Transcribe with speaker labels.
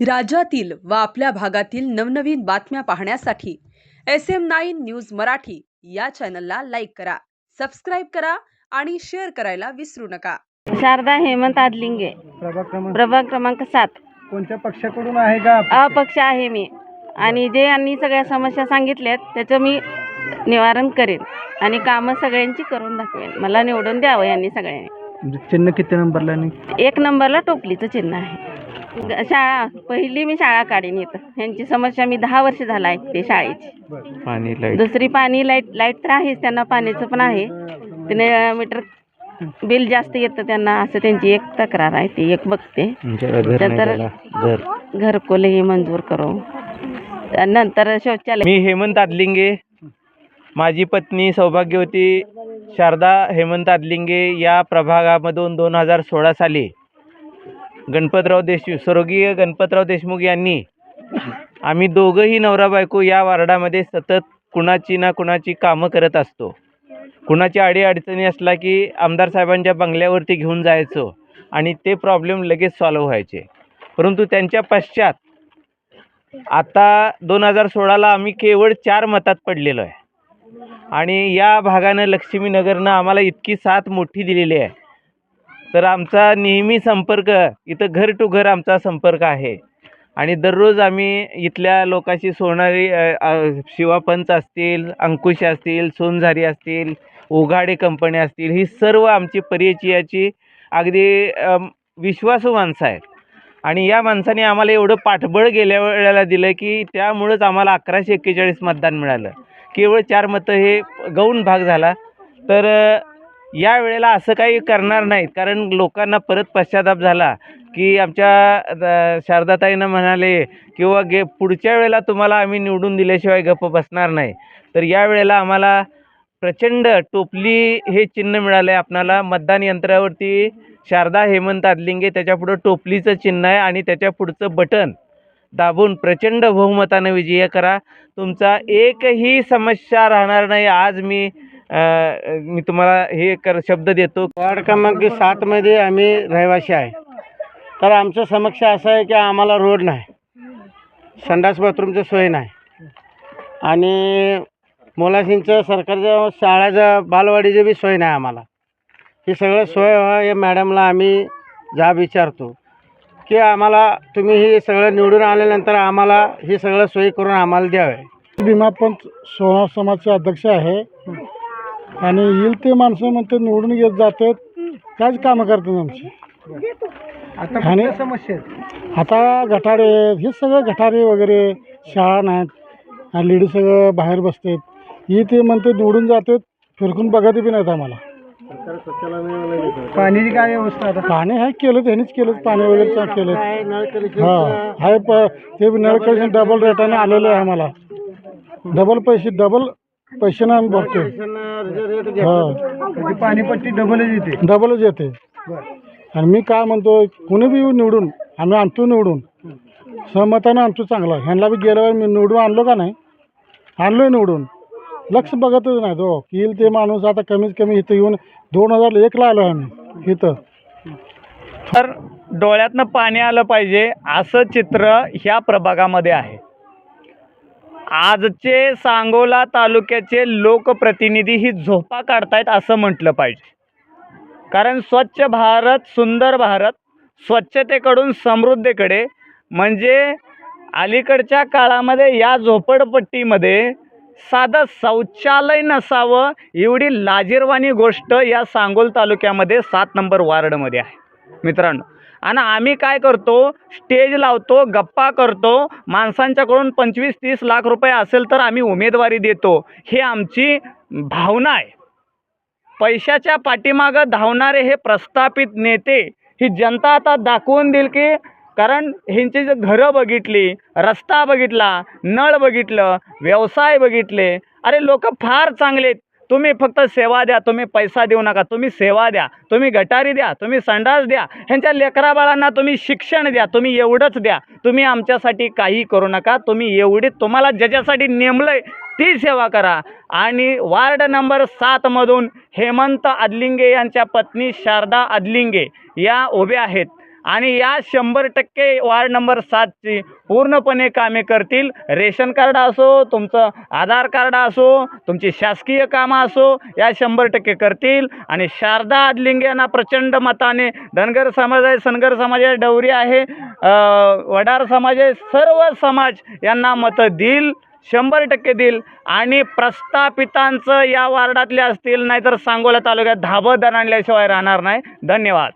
Speaker 1: राज्यातील व आपल्या भागातील नवनवीन बातम्या पाहण्यासाठी S M nine news Marathi या चॅनलला लाईक करा सबस्क्राईब करा आणि शेअर करायला विसरू नका.
Speaker 2: शारदा हेमंत आदलिंगे.
Speaker 3: प्रभाग क्रमांक
Speaker 2: प्रभाग क्रमांक सात.
Speaker 3: कोणत्या पक्षाकडून आहे का?
Speaker 2: अपक्ष आहे मी. आणि जे यांनी सगळ्या समस्या सांगितल्यात त्याचं मी निवारण करेन आणि कामं सगळ्यांची करून दाखवेन. मला निवडून द्यावं यांनी सगळ्यांनी.
Speaker 3: म्हणजे चिन्ह किती नंबरला
Speaker 2: एक नंबरला टोपलीचं चिन्ह आहे. शाळा पहिली मी शाळा काढीन इथं. ह्यांची समस्या मी दहा वर्ष झाला ऐकते शाळेची.
Speaker 3: पाणी लाइट.
Speaker 2: दुसरी पाणी लाइट लाइट तर आहेच त्यांना पाण्याचं पण आहे. त्याने मीटर बिल जास्त येतं त्यांना असं त्यांची एक तक्रार आहे ती एक बघते. नंतर घरकुलही मंजूर करू. नंतर शौचालय
Speaker 4: मी हेमंत आदलिंगे. माझी पत्नी सौभाग्यवती शारदा हेमंत आदलिंगे या प्रभागामधून दोन हजार सोळा साली गणपतराव देशमुख स्वर्गीय गणपतराव देशमुख यांनी आम्ही दोघंही नवरा बायको या वार्डामध्ये सतत कुणाची ना कुणाची कामं करत असतो. कुणाची अडीअडचणी असला की आमदार साहेबांच्या बंगल्यावरती घेऊन जायचो आणि ते प्रॉब्लेम लगेच सॉल्व्ह व्हायचे. परंतु त्यांच्या पश्चात आता दोन हजार सोळाला आम्ही केवळ चार मतात पडलेलो आहे. आणि या भागानं लक्ष्मीनगरनं आम्हाला इतकी साथ मोठी दिलेली आहे. तर आमचा नेहमी संपर्क इथं घर टू घर आमचा संपर्क आहे. आणि दररोज आम्ही इथल्या लोकांशी सोनारी शिवापंच असतील अंकुश असतील सोनझारी असतील उघाडे कंपनी असतील ही सर्व आमची परिचयाची अगदी विश्वासू माणसं आहेत. आणि या माणसाने आम्हाला एवढं पाठबळ गेल्या वेळेला दिलं की त्यामुळंच आम्हाला अकराशे एक्केचाळीस मतदान मिळालं. केवळ चार मतं हे गौण भाग झाला. तर या वेळेला असं काही करणार नाहीत. कारण लोकांना परत पश्चाताप झाला की आमच्या शारदाताईनं म्हणाले किंवा गे पुढच्या वेळेला तुम्हाला आम्ही निवडून दिल्याशिवाय गप्प बसणार नाही. तर या वेळेला आम्हाला प्रचंड टोपली हे चिन्ह मिळालं आहे आपणाला. मतदान यंत्रावरती शारदा हेमंत आदलिंगे त्याच्यापुढं टोपलीचं चिन्ह आहे आणि त्याच्या पुढचं बटन दाबून प्रचंड बहुमतानं विजय करा. तुमचा एकही समस्या राहणार नाही. आज मी मी तुम्हाला हे कर शब्द देतो.
Speaker 3: वार्ड क्रमांक सातमध्ये आम्ही रहिवासी आहे. तर आमचं समक्ष असं आहे की आम्हाला रोड नाही. संडास बाथरूमचं सोय नाही. आणि मुलाशींचं सरकारच्या शाळेचं बालवाडीचं बी सोय नाही आम्हाला. हे सगळं सोय व्हावं हे मॅडमला आम्ही जाब विचारतो. की आम्हाला तुम्ही हे सगळं निवडून आल्यानंतर आम्हाला हे सगळं सोयी करून आम्हाला द्यावे.
Speaker 5: भीमा पंत सोनार समाजचे अध्यक्ष आहे. आणि येईल ते माणसं म्हणते निवडून घेत जातात. काहीच कामं करतात आमची.
Speaker 3: आता
Speaker 5: आणि-
Speaker 3: कुठल्या समस्या आहेत?
Speaker 5: आता गटारे आहेत, हे सगळं गटारे वगैरे शाळा नाहीत. आणि लेडीज सगळं बाहेर बसतात. हे ते म्हणते निवडून जातात. फिरकून बघत बी नाहीत आम्हाला.
Speaker 3: पाण्याची काय व्यवस्था आता?
Speaker 5: पाणी आहे केलं त्यांनीच केलं. पाणी वगैरे चा- केलं.
Speaker 3: काय नळ कनेक्शन
Speaker 5: हां आहे प ते बी नळ कनेक्शन डबल रेटाने आलेलं आहे आम्हाला. डबल पैसे डबल पैशानं आम्ही भरतो हां.
Speaker 3: पाणीपट्टी डबलच येते.
Speaker 5: डबलच येते. आणि मी काय म्हणतो कुणी बी येऊन निवडून आम्ही आणतो निवडून. सहमतानं आणतो चांगला. ह्यांना बी गेल्या वेळी मी निवडून आणलो का नाही? आणलो निवडून. लक्ष बघतच नाही तो. येईल ते माणूस आता कमीत कमी इथं येऊन दोन हजार एकला आलो आम्ही. इथं.
Speaker 4: तर डोळ्यातनं पाणी आलं पाहिजे असं चित्र ह्या प्रभागामध्ये आहे. आजचे सांगोला तालुक्याचे लोकप्रतिनिधी ही झोपा काढतायत असं म्हटलं पाहिजे. कारण स्वच्छ भारत सुंदर भारत स्वच्छतेकडून समृद्धीकडे म्हणजे अलीकडच्या काळामध्ये या झोपडपट्टीमध्ये साधं शौचालय नसावं एवढी लाजीरवाणी गोष्ट या सांगोल तालुक्यामध्ये सात नंबर वार्डमध्ये आहे. मित्रांनो आणि आम्ही काय करतो? स्टेज लावतो गप्पा करतो. माणसांच्याकडून पंचवीस तीस लाख रुपये असेल तर आम्ही उमेदवारी देतो. हे आमची भावना आहे. पैशाच्या पाठीमागं धावणारे हे प्रस्थापित नेते ही जनता आता दाखवून देईल की कारण ह्यांची जर घरं बघितली रस्ता बघितला नळ बघितलं व्यवसाय बघितले अरे लोक फार चांगले आहेत. तुम्ही फक्त सेवा द्या तुम्ही पैसा देऊ नका तुम्ही सेवा द्या तुम्ही गटारी द्या तुम्ही संडास द्या ह्यांच्या लेकराबाळांना तुम्ही शिक्षण द्या तुम्ही एवढंच द्या. तुम्ही आमच्यासाठी काही करू नका तुम्ही एवढी तुम्हाला ज्याच्यासाठी नेमलं आहे ती सेवा करा. आणि वार्ड नंबर सातमधून हेमंत आदलिंगे यांच्या पत्नी शारदा आदलिंगे या उभ्या आहेत. आणि या शंभर टक्के वार्ड नंबर सातची पूर्णपणे कामे करतील. रेशन कार्ड असो तुमचं आधार कार्ड असो तुमची शासकीय कामं असो या शंभर टक्के करतील. आणि शारदा आदलिंग यांना प्रचंड मताने धनगर समाज आहे सनगर समाज आहे डवरी आहे वडार समाज आहे सर्व समाज यांना मतं देईल शंभर टक्के देईल. आणि प्रस्थापितांचं या वार्डातले असतील नाहीतर सांगोला तालुक्यात धाबं दणाणल्याशिवाय राहणार नाही. धन्यवाद.